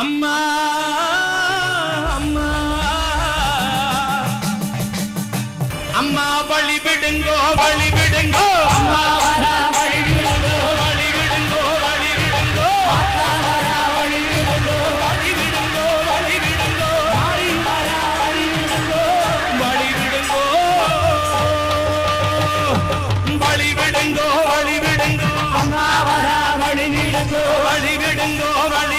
அம்மா அம்மா. அம்மா வழி விடுங்கோ வழி விடுங்கோ. அம்மா வழி விடுங்கோ வழி விடுங்கோ. வழி விடுங்கோ.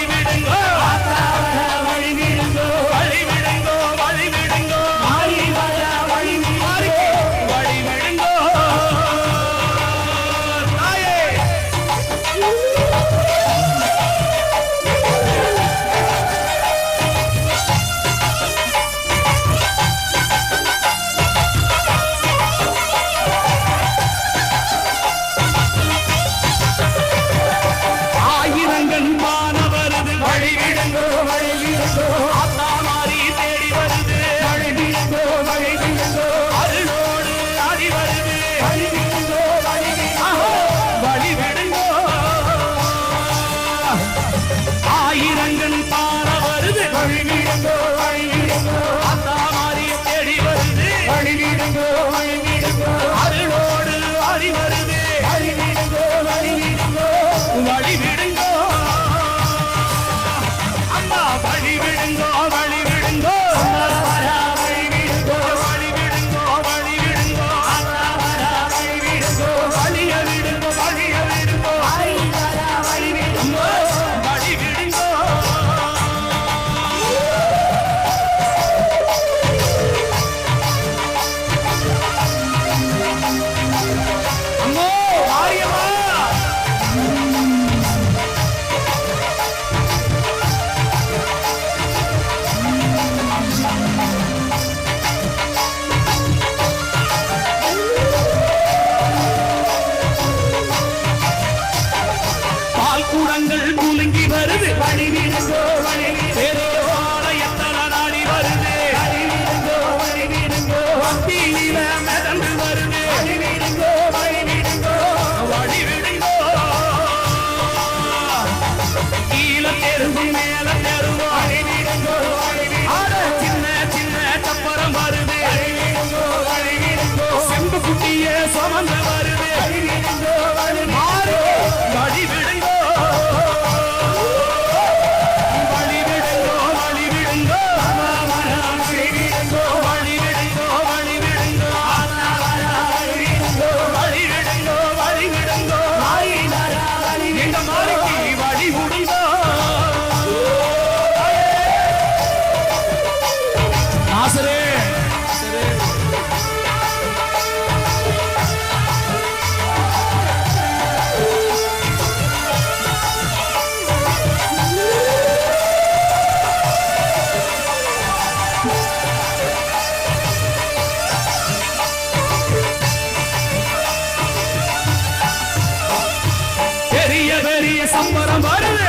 சம்பரம் வருது.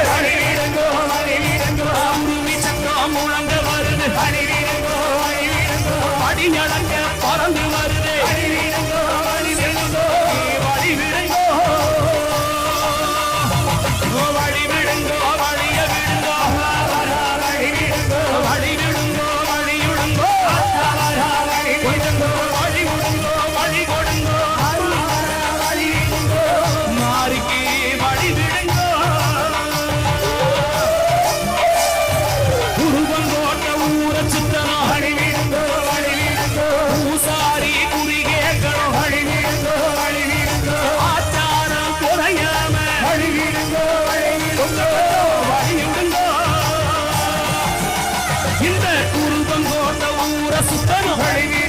அடி நடங்க Vamos,